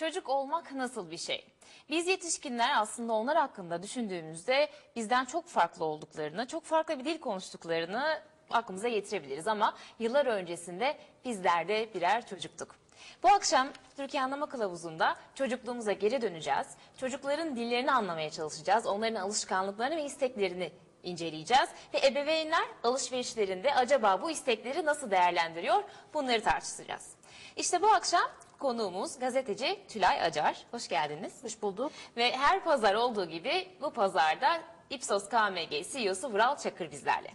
Çocuk olmak nasıl bir şey? Biz yetişkinler aslında onlar hakkında düşündüğümüzde bizden çok farklı olduklarını, çok farklı bir dil konuştuklarını aklımıza getirebiliriz. Ama yıllar öncesinde bizler de birer çocuktuk. Bu akşam Türkiye Anlama Kılavuzu'nda çocukluğumuza geri döneceğiz. Çocukların dillerini anlamaya çalışacağız. Onların alışkanlıklarını ve isteklerini inceleyeceğiz. Ve ebeveynler alışverişlerinde acaba bu istekleri nasıl değerlendiriyor bunları tartışacağız. İşte bu akşam konuğumuz gazeteci Tülay Acar. Hoş geldiniz. Hoş bulduk. Ve her pazar olduğu gibi bu pazarda Ipsos KMG CEO'su Vural Çakır bizlerle.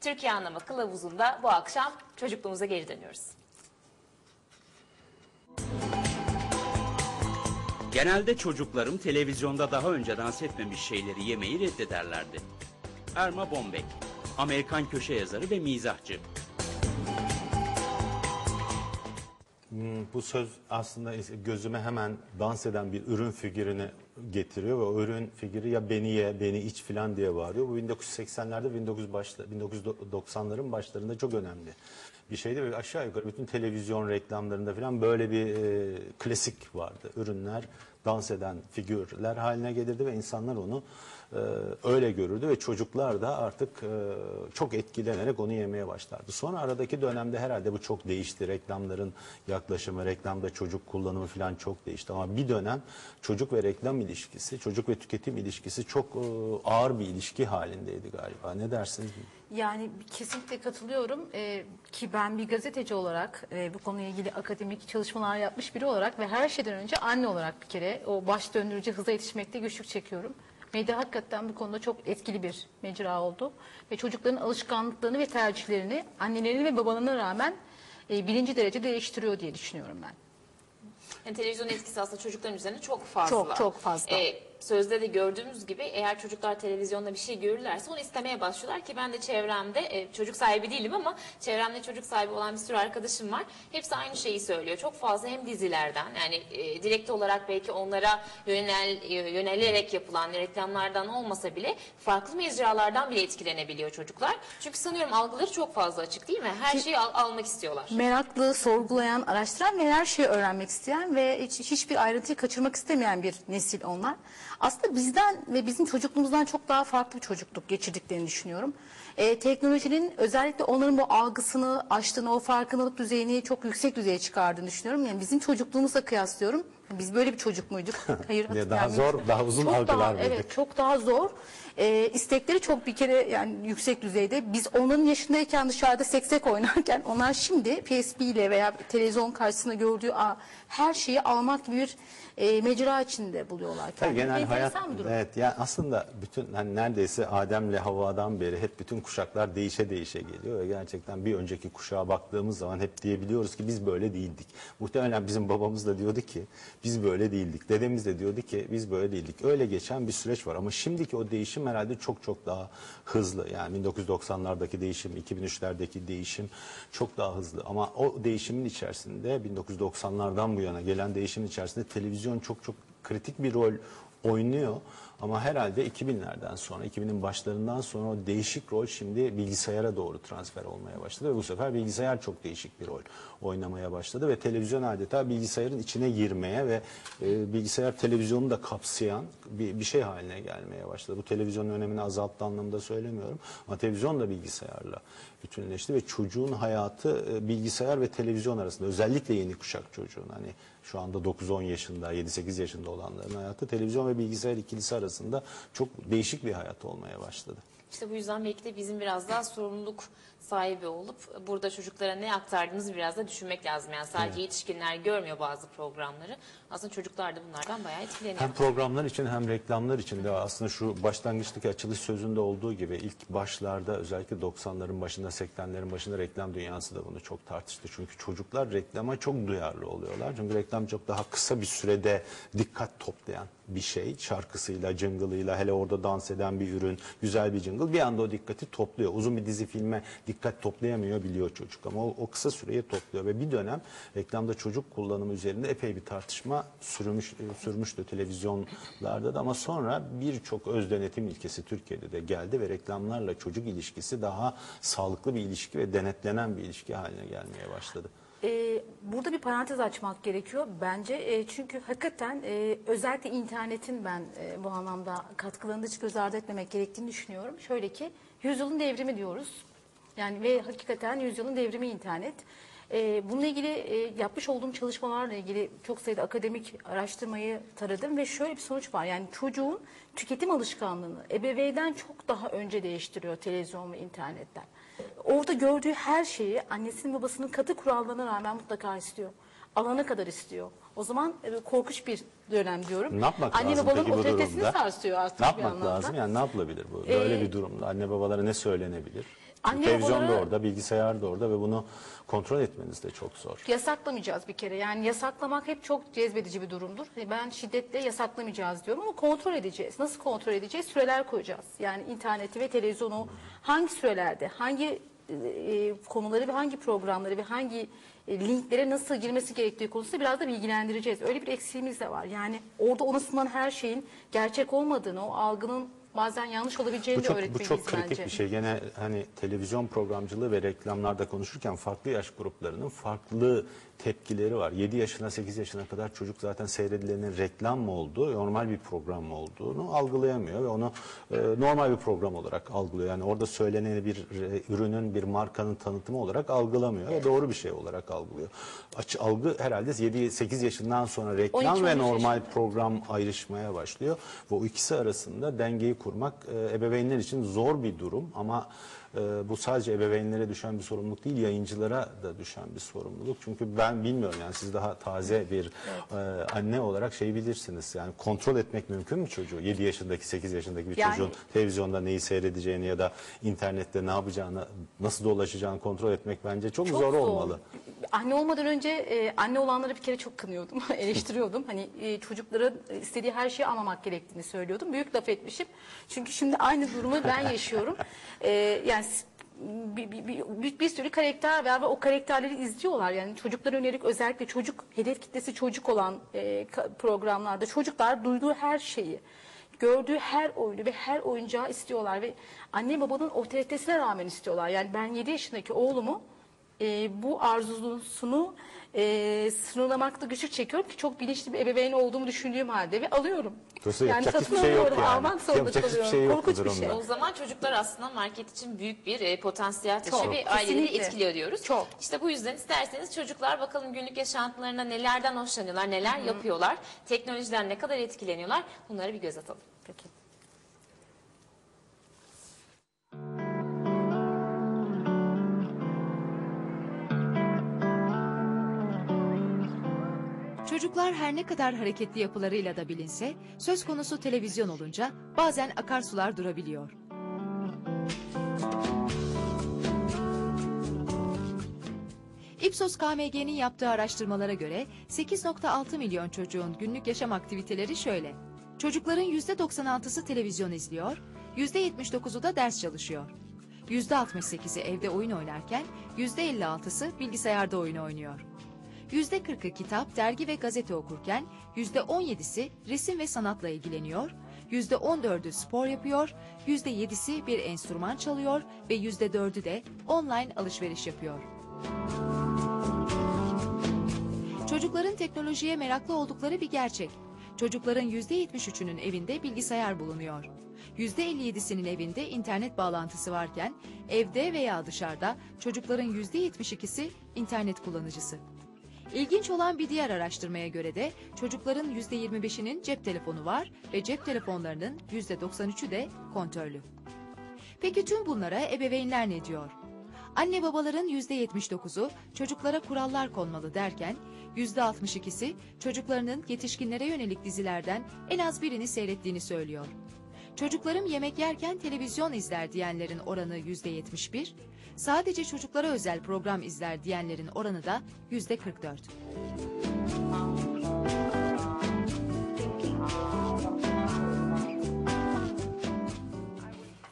Türkiye Anlama Kılavuzu'nda bu akşam çocukluğumuza geri dönüyoruz. Genelde çocuklarım televizyonda daha önce dans etmemiş şeyleri yemeyi reddederlerdi. Erma Bombek, Amerikan köşe yazarı ve mizahçı. Bu söz aslında gözüme hemen dans eden bir ürün figürünü getiriyor ve o ürün figürü ya beni ye, beni iç filan diye bağırıyor. Bu 1980'lerde 1900 başla, 1990'ların başlarında çok önemli bir şeydi ve aşağı yukarı bütün televizyon reklamlarında falan böyle bir e, klasik vardı. Ürünler dans eden figürler haline gelirdi ve insanlar onu e, öyle görürdü ve çocuklar da artık e, çok etkilenerek onu yemeye başlardı. Sonra aradaki dönemde herhalde bu çok değişti. Reklamların yaklaşımı, reklamda çocuk kullanımı falan çok değişti. Ama bir dönem çocuk ve reklam ilişkisi, çocuk ve tüketim ilişkisi çok e, ağır bir ilişki halindeydi galiba. Ne dersiniz? Yani kesinlikle katılıyorum Ee, ki ben bir gazeteci olarak e, bu konuyla ilgili akademik çalışmalar yapmış biri olarak ve her şeyden önce anne olarak bir kere o baş döndürücü hıza yetişmekte güçlük çekiyorum. Medya hakikaten bu konuda çok etkili bir mecra oldu ve çocukların alışkanlıklarını ve tercihlerini annelerine ve babalarına rağmen e, birinci derece değiştiriyor diye düşünüyorum ben. Yani televizyon etkisi aslında çocukların üzerine çok fazla. Çok, çok fazla. Ee, sözde de gördüğümüz gibi eğer çocuklar televizyonda bir şey görürlerse onu istemeye başlıyorlar ki ben de çevremde e, çocuk sahibi değilim ama çevremde çocuk sahibi olan bir sürü arkadaşım var. Hepsi aynı şeyi söylüyor. Çok fazla hem dizilerden yani e, direkt olarak belki onlara yönel, e, yönelerek yapılan reklamlardan olmasa bile farklı mecralardan bile etkilenebiliyor çocuklar. Çünkü sanıyorum algıları çok fazla açık değil mi? Her şeyi al- almak istiyorlar. Meraklı, sorgulayan, araştıran ve her şeyi öğrenmek isteyen ve hiç, hiçbir ayrıntıyı kaçırmak istemeyen bir nesil onlar. Aslında bizden ve bizim çocukluğumuzdan çok daha farklı bir çocukluk geçirdiklerini düşünüyorum. Ee, teknolojinin özellikle onların bu algısını aştığını, o farkındalık düzeyini çok yüksek düzeye çıkardığını düşünüyorum. Yani bizim çocukluğumuzla kıyaslıyorum. Biz böyle bir çocuk muyduk? Hayır. Ya daha yani zor, daha uzun çok algılar daha, mıydık? Evet, çok daha zor. Ee, istekleri çok bir kere yani yüksek düzeyde. Biz onların yaşındayken dışarıda seksek oynarken onlar şimdi PSP ile veya televizyon karşısında gördüğü a- her şeyi almak gibi bir e, mecra içinde buluyorlar. Tabii genel hayat bir durum. evet yani aslında bütün hani neredeyse Adem'le Havva'dan beri hep bütün kuşaklar değişe değişe geliyor ve gerçekten bir önceki kuşağa baktığımız zaman hep diyebiliyoruz ki biz böyle değildik. Muhtemelen bizim babamız da diyordu ki biz böyle değildik. Dedemiz de diyordu ki biz böyle değildik. Öyle geçen bir süreç var ama şimdiki o değişim herhalde çok çok daha hızlı. Yani 1990'lardaki değişim, 2003'lerdeki değişim çok daha hızlı. Ama o değişimin içerisinde 1990'lardan bu yana gelen değişimin içerisinde televizyon çok çok kritik bir rol oynuyor. Ama herhalde 2000'lerden sonra, 2000'in başlarından sonra o değişik rol şimdi bilgisayara doğru transfer olmaya başladı. Ve bu sefer bilgisayar çok değişik bir rol oynamaya başladı. Ve televizyon adeta bilgisayarın içine girmeye ve e, bilgisayar televizyonu da kapsayan bir, bir şey haline gelmeye başladı. Bu televizyonun önemini azalttı anlamda söylemiyorum. Ama televizyon da bilgisayarla bütünleşti ve çocuğun hayatı e, bilgisayar ve televizyon arasında özellikle yeni kuşak çocuğun hani şu anda 9-10 yaşında, 7-8 yaşında olanların hayatı televizyon ve bilgisayar ikilisi arasında çok değişik bir hayat olmaya başladı. İşte bu yüzden belki de bizim biraz daha sorumluluk sahibi olup burada çocuklara ne aktardığımızı biraz da düşünmek lazım. Yani sadece yetişkinler görmüyor bazı programları. Aslında çocuklar da bunlardan bayağı etkileniyor. Hem programlar için hem reklamlar için de aslında şu başlangıçtaki açılış sözünde olduğu gibi ilk başlarda özellikle 90'ların başında 80'lerin başında reklam dünyası da bunu çok tartıştı. Çünkü çocuklar reklama çok duyarlı oluyorlar. Çünkü reklam çok daha kısa bir sürede dikkat toplayan bir şey. Şarkısıyla, jingle'ıyla hele orada dans eden bir ürün, güzel bir jingle bir anda o dikkati topluyor. Uzun bir dizi filme dikkat toplayamıyor biliyor çocuk ama o, o kısa süreye topluyor ve bir dönem reklamda çocuk kullanımı üzerinde epey bir tartışma sürmüş, e, sürmüştü televizyonlarda da ama sonra birçok öz denetim ilkesi Türkiye'de de geldi ve reklamlarla çocuk ilişkisi daha sağlıklı bir ilişki ve denetlenen bir ilişki haline gelmeye başladı. Ee, burada bir parantez açmak gerekiyor bence. Ee, çünkü hakikaten e, özellikle internetin ben e, bu anlamda katkılarını hiç göz ardı etmemek gerektiğini düşünüyorum. Şöyle ki yüzyılın devrimi diyoruz. Yani ve hakikaten yüzyılın devrimi internet. Ee, bununla ilgili e, yapmış olduğum çalışmalarla ilgili çok sayıda akademik araştırmayı taradım ve şöyle bir sonuç var. Yani çocuğun tüketim alışkanlığını ebeveyden çok daha önce değiştiriyor televizyon ve internetten. Orada gördüğü her şeyi annesinin babasının katı kurallarına rağmen mutlaka istiyor. Alana kadar istiyor. O zaman e, korkunç bir dönem diyorum. Ne yapmak Anne lazım babanın peki bu otoritesini durumda? sarsıyor artık Ne bir yapmak anlamda. lazım? Yani ne yapılabilir bu? Böyle Ee, bir durumda anne babalara ne söylenebilir? Anne Televizyon da babalara- orada, bilgisayar da orada ve bunu kontrol etmeniz de çok zor. Yasaklamayacağız bir kere. Yani yasaklamak hep çok cezbedici bir durumdur. Hani Ben şiddetle yasaklamayacağız diyorum ama kontrol edeceğiz. Nasıl kontrol edeceğiz? Süreler koyacağız. Yani interneti ve televizyonu hangi sürelerde, hangi e, konuları ve hangi programları ve hangi e, linklere nasıl girmesi gerektiği konusunda biraz da bilgilendireceğiz. Öyle bir eksiğimiz de var. Yani orada ona sunulan her şeyin gerçek olmadığını, o algının bazen yanlış olabileceğini Bu de çok, bu öğretmeliyiz çok kritik bence. bir şey. Gene hani televizyon programcılığı ve reklamlarda konuşurken farklı yaş gruplarının farklı tepkileri var. 7 yaşına 8 yaşına kadar çocuk zaten seyredilenin reklam mı olduğu, normal bir program mı olduğunu algılayamıyor ve onu e, normal bir program olarak algılıyor. Yani orada söylenen bir e, ürünün, bir markanın tanıtımı olarak algılamıyor ve doğru bir şey olarak algılıyor. Açı, algı herhalde 7-8 yaşından sonra reklam 12-13 ve normal yaşında. program ayrışmaya başlıyor ve o ikisi arasında dengeyi kurmak e, ebeveynler için zor bir durum ama e, bu sadece ebeveynlere düşen bir sorumluluk değil yayıncılara da düşen bir sorumluluk çünkü ben bilmiyorum yani siz daha taze bir e, anne olarak şey bilirsiniz yani kontrol etmek mümkün mü çocuğu 7 yaşındaki 8 yaşındaki bir Yani- çocuğun televizyonda neyi seyredeceğini ya da internette ne yapacağını nasıl dolaşacağını kontrol etmek bence çok, Çok zor olmalı. Anne olmadan önce e, anne olanları bir kere çok kınıyordum, eleştiriyordum. Hani e, çocukların istediği her şeyi almamak gerektiğini söylüyordum. Büyük laf etmişim. Çünkü şimdi aynı durumu ben yaşıyorum. E, yani s- bir, bir, bir, bir, sürü karakter var ve o karakterleri izliyorlar. Yani çocuklara yönelik özellikle çocuk, hedef kitlesi çocuk olan e, programlarda çocuklar duyduğu her şeyi gördüğü her oyunu ve her oyuncağı istiyorlar ve anne babanın otoritesine rağmen istiyorlar. Yani ben 7 yaşındaki oğlumu e, bu arzusunu e, sınırlamakta güçlük çekiyorum ki çok bilinçli bir ebeveyn olduğumu düşündüğüm halde ve alıyorum. Dolayısıyla yani yapacak hiçbir satın şey yok alıyorum, yani. almak zorunda Yapacak hiçbir kalıyorum. şey yok bu Korkunç bir durumda. şey. O zaman çocuklar aslında market için büyük bir e, potansiyel taşıyor Çok, ve aileleri kesinlikle. etkiliyor diyoruz. Çok. İşte bu yüzden isterseniz çocuklar bakalım günlük yaşantılarına nelerden hoşlanıyorlar, neler yapıyorlar, teknolojiden ne kadar etkileniyorlar bunları bir göz atalım. Peki. Çocuklar her ne kadar hareketli yapılarıyla da bilinse, söz konusu televizyon olunca bazen akarsular durabiliyor. Ipsos KMG'nin yaptığı araştırmalara göre 8.6 milyon çocuğun günlük yaşam aktiviteleri şöyle. Çocukların %96'sı televizyon izliyor, %79'u da ders çalışıyor. %68'i evde oyun oynarken %56'sı bilgisayarda oyun oynuyor. %40'ı kitap, dergi ve gazete okurken %17'si resim ve sanatla ilgileniyor, %14'ü spor yapıyor, %7'si bir enstrüman çalıyor ve %4'ü de online alışveriş yapıyor. Çocukların teknolojiye meraklı oldukları bir gerçek. Çocukların %73'ünün evinde bilgisayar bulunuyor. %57'sinin evinde internet bağlantısı varken evde veya dışarıda çocukların %72'si internet kullanıcısı. İlginç olan bir diğer araştırmaya göre de çocukların %25'inin cep telefonu var ve cep telefonlarının %93'ü de kontörlü. Peki tüm bunlara ebeveynler ne diyor? Anne babaların %79'u çocuklara kurallar konmalı derken %62'si çocuklarının yetişkinlere yönelik dizilerden en az birini seyrettiğini söylüyor. Çocuklarım yemek yerken televizyon izler diyenlerin oranı %71, sadece çocuklara özel program izler diyenlerin oranı da %44.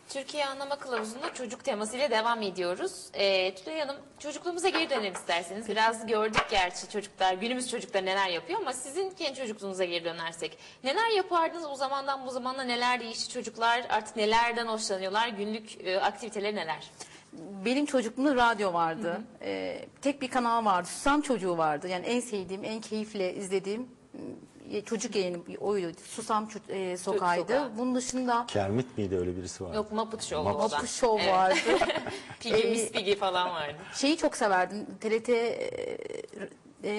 Türkiye Anlama Kılavuzu'nda çocuk temasıyla devam ediyoruz. Ee, Tülay Hanım çocukluğumuza geri dönelim isterseniz. Biraz gördük gerçi çocuklar, günümüz çocuklar neler yapıyor ama sizin kendi çocukluğunuza geri dönersek. Neler yapardınız o zamandan bu zamana neler değişti çocuklar artık nelerden hoşlanıyorlar günlük e, aktiviteleri neler? Benim çocukluğumda radyo vardı. Ee, tek bir kanal vardı. Susam çocuğu vardı. Yani en sevdiğim, en keyifle izlediğim e, çocuk yayını oydu. Susam Ço- e, Sokağı'ydı. Sokağı. Bunun dışında Kermit miydi öyle birisi var? Yok Muppet Show Muppet. Muppet Show Evet. vardı. Piggy, Ee, Miss Piggy falan vardı. Şeyi çok severdim. TRT e, e,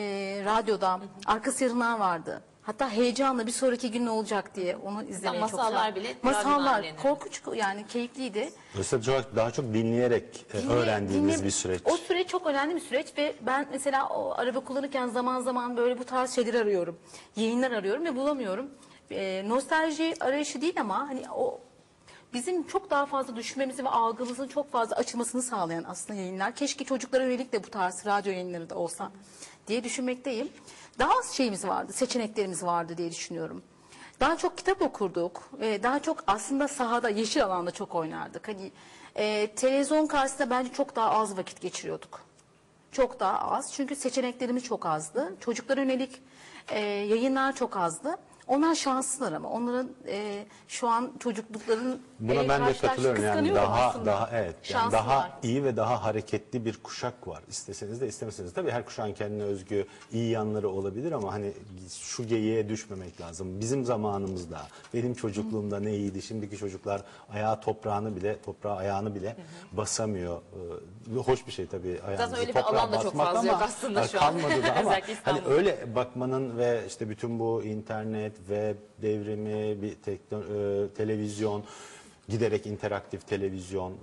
radyoda arkası yarınlar vardı. Hatta heyecanla bir sonraki gün ne olacak diye onu izlemeyi çok masallar severdim. bile Masallar dinlenir. korkunç yani keyifliydi. Çok- daha çok dinleyerek e, Dinle- öğrendiğiniz dinle- bir süreç. O süreç çok önemli bir süreç ve ben mesela o araba kullanırken zaman zaman böyle bu tarz şeyler arıyorum. Yayınlar arıyorum ve bulamıyorum. E, nostalji arayışı değil ama hani o bizim çok daha fazla düşünmemizi ve algımızın çok fazla açılmasını sağlayan aslında yayınlar. Keşke çocuklara yönelik de bu tarz radyo yayınları da olsa diye düşünmekteyim. Daha az şeyimiz vardı, seçeneklerimiz vardı diye düşünüyorum. Daha çok kitap okurduk. Ee, daha çok aslında sahada, yeşil alanda çok oynardık. Hani e, televizyon karşısında bence çok daha az vakit geçiriyorduk. Çok daha az. Çünkü seçeneklerimiz çok azdı. Çocuklara yönelik e, yayınlar çok azdı. Onlar şanslılar ama onların e, şu an çocuklukların Buna e, ben de karşılaş- katılıyorum yani kıskanıyorum daha aslında. daha evet yani Şanslılar. daha iyi ve daha hareketli bir kuşak var. İsteseniz de istemeseniz tabii her kuşağın kendine özgü iyi yanları olabilir ama hani şu geyiğe düşmemek lazım. Bizim zamanımızda benim çocukluğumda ne iyiydi. Şimdiki çocuklar ayağı toprağını bile toprağa ayağını bile basamıyor. Ee, hoş bir şey tabii ayağınızı öyle bir toprağa alan da çok basmak fazla ama yok aslında şu an. kalmadı da ama Özellikle hani İstanbul'da. öyle bakmanın ve işte bütün bu internet, web devrimi, bir tekno, e, televizyon, giderek interaktif televizyon e,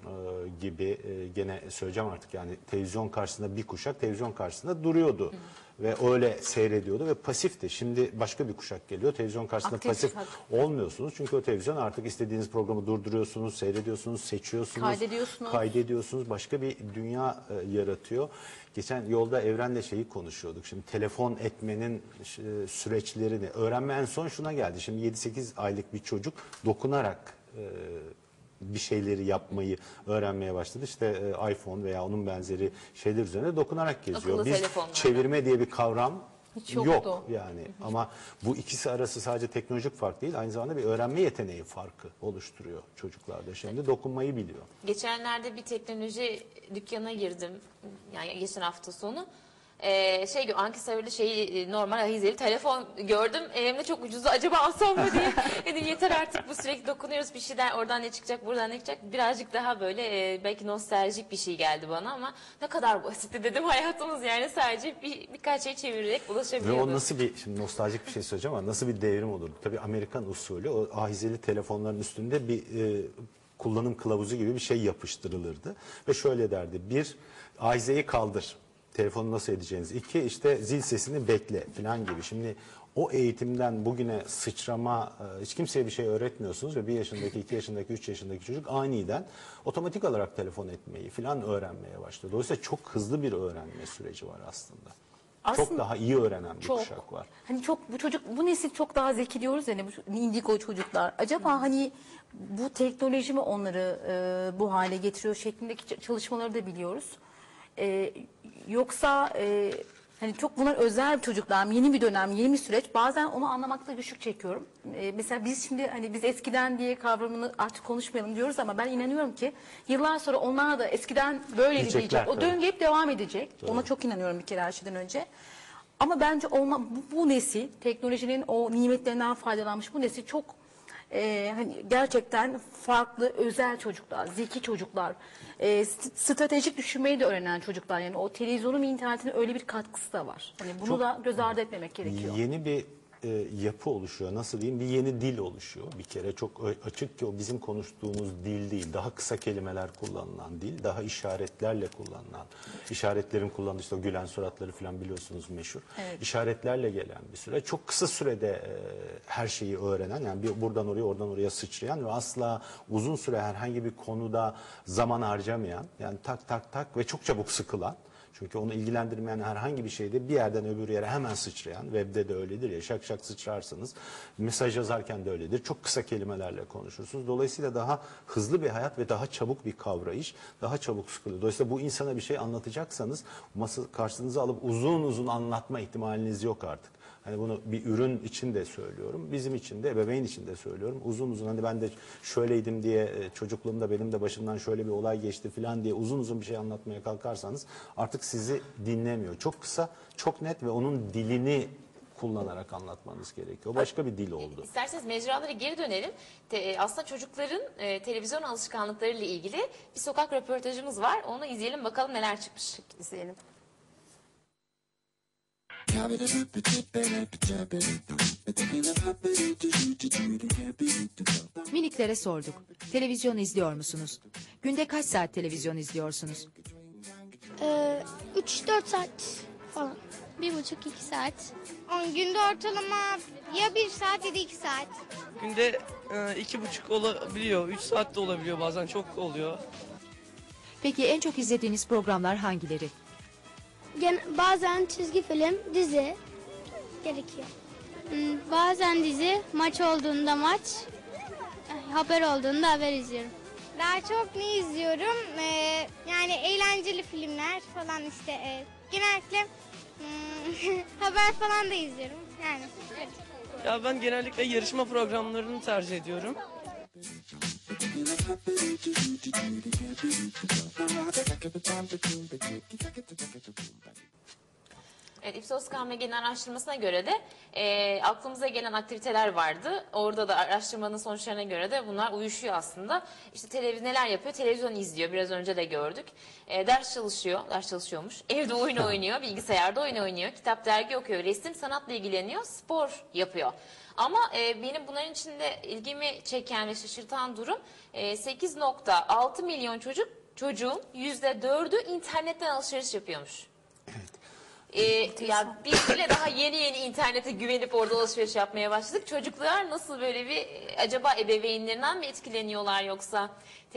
gibi e, gene söyleyeceğim artık yani televizyon karşısında bir kuşak televizyon karşısında duruyordu. Ve öyle seyrediyordu ve pasifti. Şimdi başka bir kuşak geliyor. Televizyon karşısında Aktif pasif kuşak. olmuyorsunuz. Çünkü o televizyon artık istediğiniz programı durduruyorsunuz, seyrediyorsunuz, seçiyorsunuz. Kaydediyorsunuz. Kaydediyorsunuz. Başka bir dünya e, yaratıyor. Geçen yolda Evren'le şeyi konuşuyorduk. Şimdi telefon etmenin e, süreçlerini öğrenme en son şuna geldi. Şimdi 7-8 aylık bir çocuk dokunarak e, bir şeyleri yapmayı öğrenmeye başladı. İşte e, iPhone veya onun benzeri şeyler üzerine dokunarak geziyor. Akıllı Biz telefonlarla. çevirme diye bir kavram Hiç yok yoktu. yani. Ama bu ikisi arası sadece teknolojik fark değil, aynı zamanda bir öğrenme yeteneği farkı oluşturuyor çocuklarda. Şimdi dokunmayı biliyor. Geçenlerde bir teknoloji dükkanına girdim. Yani geçen hafta sonu. Ee, şey ankesörlü şeyi e, normal ahizeli telefon gördüm. Elimde çok ucuzdu. Acaba alsam mı diye. Dedim yeter artık bu sürekli dokunuyoruz bir şeyden oradan ne çıkacak buradan ne çıkacak. Birazcık daha böyle e, belki nostaljik bir şey geldi bana ama ne kadar basitti dedim hayatımız yani sadece bir, birkaç şey çevirerek Ve ulaşabiliyorduk. o nasıl bir, şimdi nostaljik bir şey söyleyeceğim ama nasıl bir devrim olurdu? Tabii Amerikan usulü o ahizeli telefonların üstünde bir e, kullanım kılavuzu gibi bir şey yapıştırılırdı. Ve şöyle derdi, bir ahizeyi kaldır, telefonu nasıl edeceğiniz. İki işte zil sesini bekle falan gibi. Şimdi o eğitimden bugüne sıçrama, e, hiç kimseye bir şey öğretmiyorsunuz ve bir yaşındaki, iki yaşındaki, üç yaşındaki çocuk aniden otomatik olarak telefon etmeyi falan öğrenmeye başladı. Dolayısıyla çok hızlı bir öğrenme süreci var aslında. çok Aslında- daha iyi öğrenen bir Çok. kuşak var. Hani çok bu çocuk bu nesil çok daha zeki diyoruz yani bu indigo çocuklar. Acaba hani bu teknoloji mi onları e, bu hale getiriyor şeklindeki çalışmaları da biliyoruz. E, yoksa e, hani çok bunlar özel çocuklar yeni bir dönem yeni bir süreç bazen onu anlamakta güçlük çekiyorum. E, mesela biz şimdi hani biz eskiden diye kavramını artık konuşmayalım diyoruz ama ben inanıyorum ki yıllar sonra onlar da eskiden böyleydi Diyecekler diyecek. O döngü hep devam edecek. Ona çok inanıyorum bir kere her şeyden önce. Ama bence olma, bu, bu nesil teknolojinin o nimetlerinden faydalanmış bu nesil çok e, hani gerçekten farklı özel çocuklar, zeki çocuklar, e, st- stratejik düşünmeyi de öğrenen çocuklar. Yani o televizyonun ve internetin öyle bir katkısı da var. Hani bunu Çok- da göz ardı etmemek gerekiyor. Yeni bir e, yapı oluşuyor. Nasıl diyeyim? Bir yeni dil oluşuyor. Bir kere çok açık ki o bizim konuştuğumuz dil değil. Daha kısa kelimeler kullanılan dil. Daha işaretlerle kullanılan. İşaretlerin kullandığı işte o gülen suratları falan biliyorsunuz meşhur. İşaretlerle gelen bir süre. Çok kısa sürede e, her şeyi öğrenen yani bir buradan oraya oradan oraya sıçrayan ve asla uzun süre herhangi bir konuda zaman harcamayan yani tak tak tak ve çok çabuk sıkılan çünkü onu ilgilendirmeyen herhangi bir şeyde bir yerden öbür yere hemen sıçrayan, webde de öyledir ya şak şak sıçrarsınız. Mesaj yazarken de öyledir. Çok kısa kelimelerle konuşursunuz. Dolayısıyla daha hızlı bir hayat ve daha çabuk bir kavrayış, daha çabuk sıkılıyor. Dolayısıyla bu insana bir şey anlatacaksanız masa karşınıza alıp uzun uzun anlatma ihtimaliniz yok artık. Hani bunu bir ürün için de söylüyorum. Bizim için de ebeveyn için de söylüyorum. Uzun uzun hani ben de şöyleydim diye e, çocukluğumda benim de başımdan şöyle bir olay geçti falan diye uzun uzun bir şey anlatmaya kalkarsanız artık sizi dinlemiyor. Çok kısa, çok net ve onun dilini kullanarak anlatmanız gerekiyor. Başka bir dil oldu. İsterseniz mecralara geri dönelim. Te- e, aslında çocukların e, televizyon alışkanlıklarıyla ilgili bir sokak röportajımız var. Onu izleyelim bakalım neler çıkmış. İzleyelim. Miniklere sorduk. Televizyon izliyor musunuz? Günde kaç saat televizyon izliyorsunuz? Ee, 3-4 saat falan. Bir buçuk iki saat. Günde ortalama ya bir saat ya da iki saat. Günde e, iki buçuk olabiliyor, üç saat de olabiliyor bazen çok oluyor. Peki en çok izlediğiniz programlar hangileri? Gen bazen çizgi film, dizi gerekiyor. Hmm, Bazen dizi, maç olduğunda maç, eh, haber olduğunda haber izliyorum. Daha çok ne izliyorum? Ee, yani eğlenceli filmler falan işte. e, genellikle hmm, haber falan da izliyorum. Yani evet. Ya ben genellikle yarışma programlarını tercih ediyorum. Thank you. Evet, Ipsos KMG'nin araştırmasına göre de e, aklımıza gelen aktiviteler vardı. Orada da araştırmanın sonuçlarına göre de bunlar uyuşuyor aslında. İşte televizyon neler yapıyor? Televizyon izliyor. Biraz önce de gördük. E, ders çalışıyor. Ders çalışıyormuş. Evde oyun oynuyor. Bilgisayarda oyun oynuyor. Kitap, dergi okuyor. Resim, sanatla ilgileniyor. Spor yapıyor. Ama e, benim bunların içinde ilgimi çeken ve şaşırtan durum e, 8.6 milyon çocuk çocuğun %4'ü internetten alışveriş yapıyormuş. Ee, ya biz bile daha yeni yeni internete güvenip orada alışveriş yapmaya başladık. Çocuklar nasıl böyle bir e, acaba ebeveynlerinden mi etkileniyorlar yoksa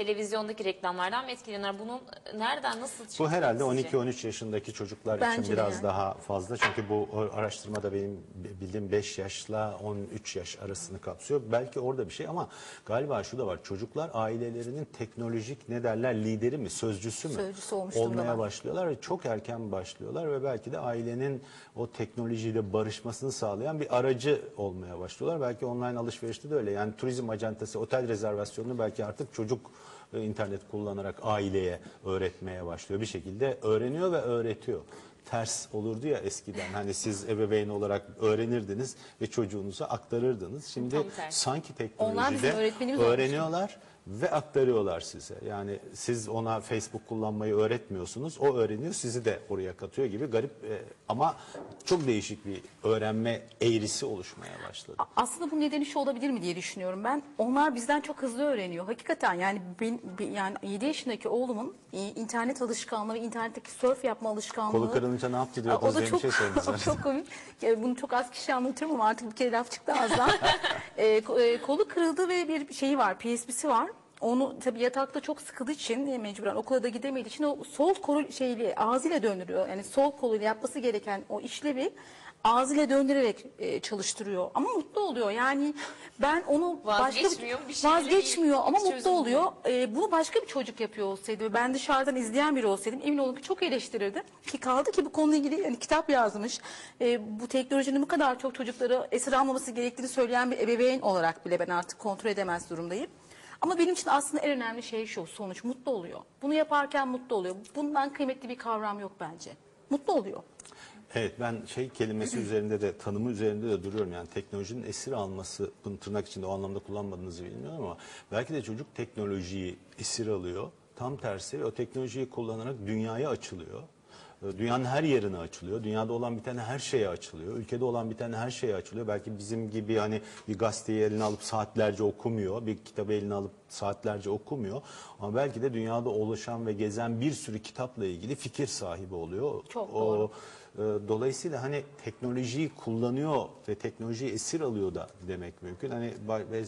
televizyondaki reklamlardan mı etkileniyorlar? Bunun nereden nasıl çıktı? Bu herhalde sizce? 12-13 yaşındaki çocuklar Bence için de biraz yani. daha fazla. Çünkü bu araştırmada benim bildiğim 5 yaşla 13 yaş arasını kapsıyor. Belki orada bir şey ama galiba şu da var. Çocuklar ailelerinin teknolojik ne derler lideri mi, sözcüsü mü? Sözcüsü olmuş olmaya durumdalar. başlıyorlar ve çok erken başlıyorlar ve belki de ailenin o teknolojiyle barışmasını sağlayan bir aracı olmaya başlıyorlar. Belki online alışverişte de öyle. Yani turizm acentası, otel rezervasyonunu belki artık çocuk e, internet kullanarak aileye öğretmeye başlıyor. Bir şekilde öğreniyor ve öğretiyor. Ters olurdu ya eskiden. Hani siz ebeveyn olarak öğrenirdiniz ve çocuğunuza aktarırdınız. Şimdi sanki teknolojide öğreniyorlar ve aktarıyorlar size. Yani siz ona Facebook kullanmayı öğretmiyorsunuz. O öğreniyor, sizi de oraya katıyor gibi garip e, ama çok değişik bir öğrenme eğrisi oluşmaya başladı. Aslında bu nedeni şu olabilir mi diye düşünüyorum ben. Onlar bizden çok hızlı öğreniyor. Hakikaten yani ben, ben- yani 7 yaşındaki oğlumun e, internet alışkanlığı ve internetteki surf yapma alışkanlığı. Kolu kırılınca ne yaptı Aa, diyordunuz O da çok, şey çok komik. Ya bunu çok az kişi anlatırım ama artık bir kere laf çıktı ağızdan. e, ko- e, kolu kırıldı ve bir şeyi var, PSP'si var. Onu tabii yatakta çok sıkıldığı için e, mecburen okula da gidemediği için o sol kolu şeyli ağzıyla döndürüyor. Yani sol koluyla yapması gereken o işlevi ağzıyla döndürerek e, çalıştırıyor. Ama mutlu oluyor. Yani ben onu Vazgeçmiyor, başka bir vazgeçmiyor ama mutlu oluyor. E, bunu başka bir çocuk yapıyor olsaydı ve ben dışarıdan izleyen biri olsaydım emin olun ki çok eleştirirdim. Ki kaldı ki bu konuyla ilgili yani kitap yazmış. E, bu teknolojinin bu kadar çok çocukları esir almaması gerektiğini söyleyen bir ebeveyn olarak bile ben artık kontrol edemez durumdayım. Ama benim için aslında en önemli şey şu sonuç mutlu oluyor. Bunu yaparken mutlu oluyor. Bundan kıymetli bir kavram yok bence. Mutlu oluyor. Evet ben şey kelimesi üzerinde de tanımı üzerinde de duruyorum. Yani teknolojinin esir alması bunu tırnak içinde o anlamda kullanmadığınızı bilmiyorum ama belki de çocuk teknolojiyi esir alıyor. Tam tersi o teknolojiyi kullanarak dünyaya açılıyor. Dünyanın her yerine açılıyor. Dünyada olan bir tane her şeye açılıyor. Ülkede olan bir tane her şeye açılıyor. Belki bizim gibi hani bir gazeteyi eline alıp saatlerce okumuyor. Bir kitabı eline alıp saatlerce okumuyor. Ama belki de dünyada oluşan ve gezen bir sürü kitapla ilgili fikir sahibi oluyor. Çok o, doğru. e, Dolayısıyla hani teknolojiyi kullanıyor ve teknolojiyi esir alıyor da demek mümkün. Hani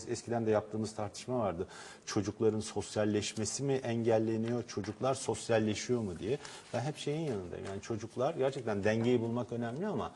eskiden de yaptığımız tartışma vardı. Çocukların sosyalleşmesi mi engelleniyor, çocuklar sosyalleşiyor mu diye. Ben hep şeyin yanındayım. Yani çocuklar gerçekten dengeyi bulmak önemli ama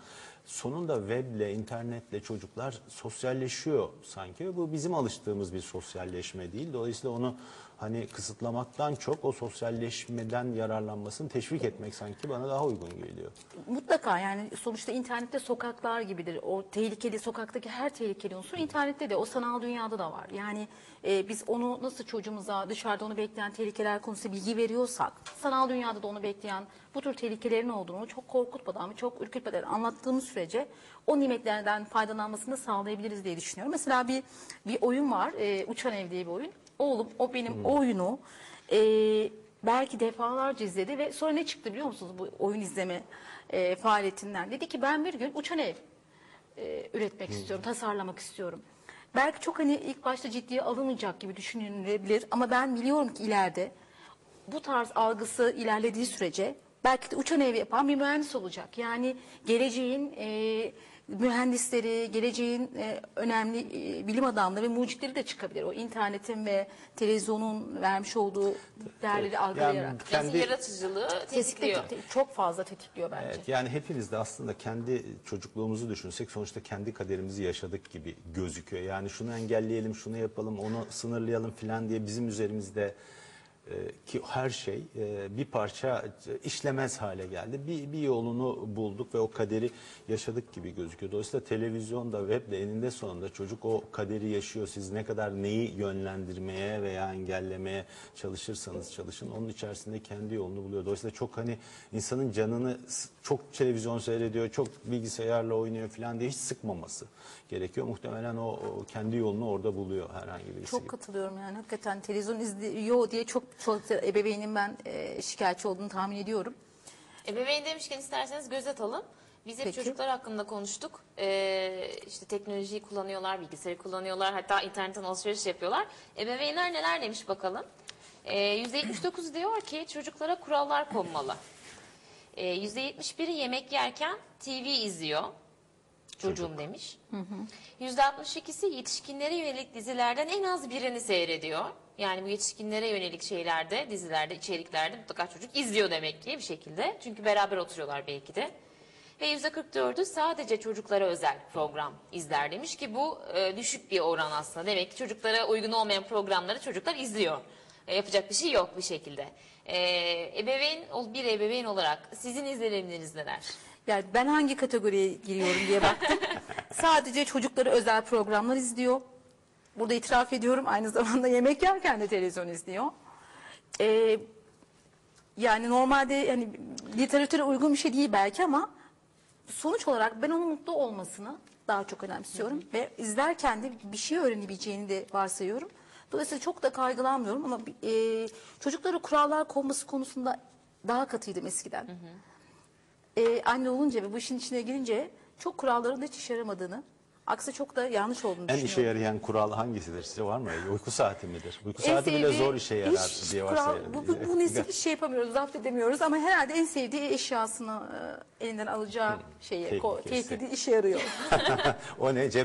sonunda weble, internetle çocuklar sosyalleşiyor sanki. Bu bizim alıştığımız bir sosyalleşme değil. Dolayısıyla onu hani kısıtlamaktan çok o sosyalleşmeden yararlanmasını teşvik etmek sanki bana daha uygun geliyor. Mutlaka yani sonuçta internette sokaklar gibidir. O tehlikeli sokaktaki her tehlikeli unsur internette de o sanal dünyada da var. Yani e, biz onu nasıl çocuğumuza dışarıda onu bekleyen tehlikeler konusunda bilgi veriyorsak sanal dünyada da onu bekleyen bu tür tehlikelerin olduğunu çok korkutmadan ve çok ürkütmeden anlattığımız sürece o nimetlerden faydalanmasını sağlayabiliriz diye düşünüyorum. Mesela bir bir oyun var. e, Uçan Ev diye bir oyun. Oğlum o benim o oyunu e, belki defalarca izledi ve sonra ne çıktı biliyor musunuz bu oyun izleme e, faaliyetinden? Dedi ki ben bir gün uçan ev e, üretmek istiyorum, tasarlamak istiyorum. Belki çok hani ilk başta ciddiye alınmayacak gibi düşünülebilir ama ben biliyorum ki ileride bu tarz algısı ilerlediği sürece belki de uçan evi yapan bir mühendis olacak. Yani geleceğin e, mühendisleri, geleceğin e, önemli e, bilim adamları ve mucitleri de çıkabilir. O internetin ve televizyonun vermiş olduğu değerleri algılayarak. Kendi kendi yaratıcılığı tetikliyor. Tetikliyor. Çok fazla tetikliyor bence. Evet, yani hepimiz de aslında kendi çocukluğumuzu düşünsek sonuçta kendi kaderimizi yaşadık gibi gözüküyor. Yani şunu engelleyelim, şunu yapalım, onu sınırlayalım falan diye bizim üzerimizde ki her şey e, bir parça işlemez hale geldi. Bir, bir yolunu bulduk ve o kaderi yaşadık gibi gözüküyor. Dolayısıyla televizyonda, webde eninde sonunda çocuk o kaderi yaşıyor. Siz ne kadar neyi yönlendirmeye veya engellemeye çalışırsanız çalışın onun içerisinde kendi yolunu buluyor. Dolayısıyla çok hani insanın canını çok televizyon seyrediyor, çok bilgisayarla oynuyor falan diye hiç sıkmaması gerekiyor. Muhtemelen o, o kendi yolunu orada buluyor herhangi birisi Çok gibi. katılıyorum yani hakikaten televizyon izliyor diye çok çok ebeveynin ben e, şikayetçi olduğunu tahmin ediyorum. Ebeveyn demişken isterseniz göz atalım. Biz hep Peki. çocuklar hakkında konuştuk. Ee, işte teknolojiyi kullanıyorlar, bilgisayarı kullanıyorlar, hatta internetten alışveriş yapıyorlar. Ebeveynler neler demiş bakalım. Ee, %79 diyor ki çocuklara kurallar konmalı. Ee, %71'i yemek yerken TV izliyor. Çocuğum demiş. %62'si yetişkinlere yönelik dizilerden en az birini seyrediyor. Yani bu yetişkinlere yönelik şeylerde, dizilerde, içeriklerde mutlaka çocuk izliyor demek ki bir şekilde. Çünkü beraber oturuyorlar belki de. Ve %44'ü sadece çocuklara özel program izler demiş ki bu e, düşük bir oran aslında. Demek ki çocuklara uygun olmayan programları çocuklar izliyor. E, yapacak bir şey yok bir şekilde. E, ebeveyn, bir ebeveyn olarak sizin izlenimleriniz neler? Yani ben hangi kategoriye giriyorum diye baktım. Sadece çocukları özel programlar izliyor. Burada itiraf ediyorum aynı zamanda yemek yerken de televizyon izliyor. Ee, yani normalde yani literatüre uygun bir şey değil belki ama sonuç olarak ben onun mutlu olmasını daha çok önemsiyorum ve izlerken de bir şey öğrenebileceğini de varsayıyorum. Dolayısıyla çok da kaygılanmıyorum ama e, çocuklara kurallar konması konusunda daha katıydım eskiden. E, anne olunca ve bu işin içine girince çok kuralların da hiç işe yaramadığını, aksi çok da yanlış olduğunu En işe düşünüyorum. yarayan kural hangisidir size var mı? Uyku saati midir? Uyku En saati bile sevdiği zor işe yarar diye kural-. Bu, bu, bu nesil hiç şey yapamıyoruz, zapt edemiyoruz ama herhalde en sevdiği eşyasını e, elinden alacağı şeyi, ko- Tehlikesi. tehdidi işe yarıyor. o ne? Cep